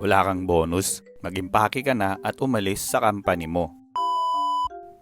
Wala kang bonus, mag-impake ka na at umalis sa company mo.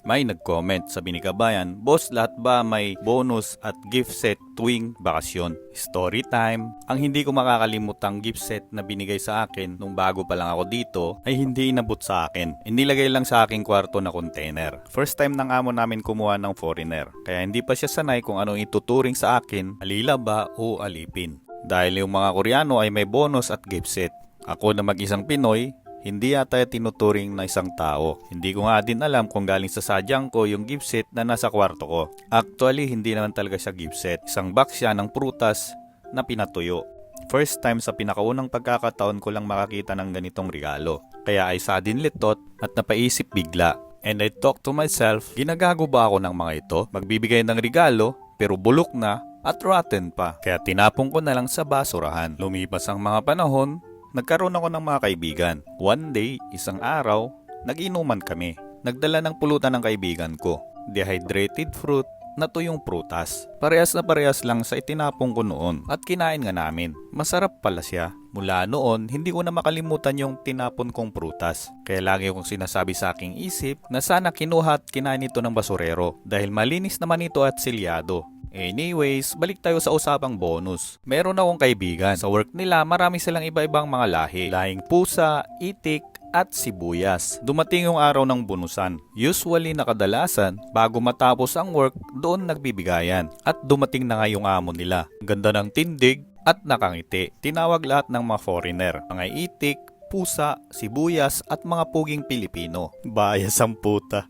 May nag-comment sa Binikabayan, Boss lahat ba may bonus at gift set tuwing bakasyon? Story time. Ang hindi ko makakalimutang gift set na binigay sa akin nung bago pa lang ako dito ay hindi inabot sa akin. Inilagay lang sa aking kwarto na container. First time ng amo namin kumuha ng foreigner. Kaya hindi pa siya sanay kung anong ituturing sa akin, alila ba o alipin. Dahil yung mga Koreano ay may bonus at gift set. Ako na mag-isang Pinoy, hindi yata tinuturing na isang tao. Hindi ko nga din alam kung galing sa sadyang ko yung gift set na nasa kwarto ko. Actually, hindi naman talaga siya gift set. Isang box siya ng prutas na pinatuyo. First time sa pinakaunang pagkakataon ko lang makakita ng ganitong regalo. Kaya ay sadin litot at napaisip bigla. And I talk to myself, ginagago ba ako ng mga ito? Magbibigay ng regalo, pero bulok na at rotten pa. Kaya tinapon ko na lang sa basurahan. Lumipas ang mga panahon, nagkaroon ako ng mga kaibigan. One day, isang araw, nag-inuman kami. Nagdala ng pulutan ng kaibigan ko. Dehydrated fruit na tuyong prutas. Parehas na parehas lang sa itinapong ko noon at kinain nga namin. Masarap pala siya. Mula noon, hindi ko na makalimutan yung tinapon kong prutas. Kaya lagi kong sinasabi sa aking isip na sana kinuha at kinain ito ng basurero dahil malinis naman ito at silyado. Anyways, balik tayo sa usapang bonus. Meron akong kaibigan. Sa work nila, marami silang iba-ibang mga lahi. Lahing pusa, itik, at sibuyas. Dumating yung araw ng bonusan. Usually na kadalasan, bago matapos ang work, doon nagbibigayan. At dumating na nga yung amo nila. Ganda ng tindig at nakangiti. Tinawag lahat ng mga foreigner. Mga itik, pusa, sibuyas at mga puging Pilipino. Bayas ang puta.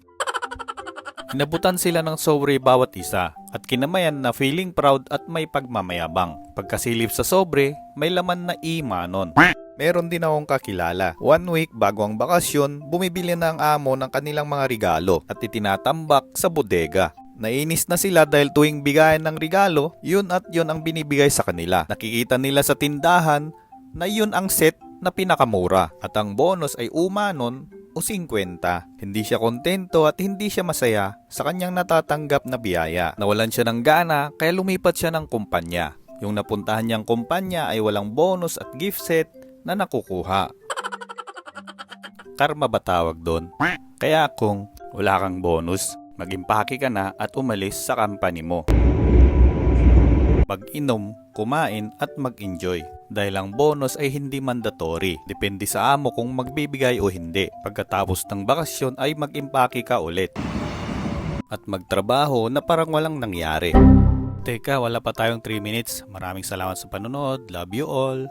Inabutan sila ng sobre bawat isa at kinamayan na feeling proud at may pagmamayabang. Pagkasilip sa sobre, may laman na imanon. Meron din akong kakilala. One week bago ang bakasyon, bumibili na ang amo ng kanilang mga regalo at itinatambak sa bodega. Nainis na sila dahil tuwing bigayan ng regalo, yun at yun ang binibigay sa kanila. Nakikita nila sa tindahan na yun ang set na pinakamura at ang bonus ay umanon o 50. Hindi siya kontento at hindi siya masaya sa kanyang natatanggap na biyaya. Nawalan siya ng gana kaya lumipat siya ng kumpanya. Yung napuntahan niyang kumpanya ay walang bonus at gift set na nakukuha. Karma ba tawag doon? Kaya kung wala kang bonus, mag-impake ka na at umalis sa company mo. Mag-inom, kumain at mag-enjoy. Dahil ang bonus ay hindi mandatory. Depende sa amo kung magbibigay o hindi. Pagkatapos ng bakasyon ay mag-impake ka ulit. At magtrabaho na parang walang nangyari. Teka, wala pa tayong 3 minutes. Maraming salamat sa panonood. Love you all.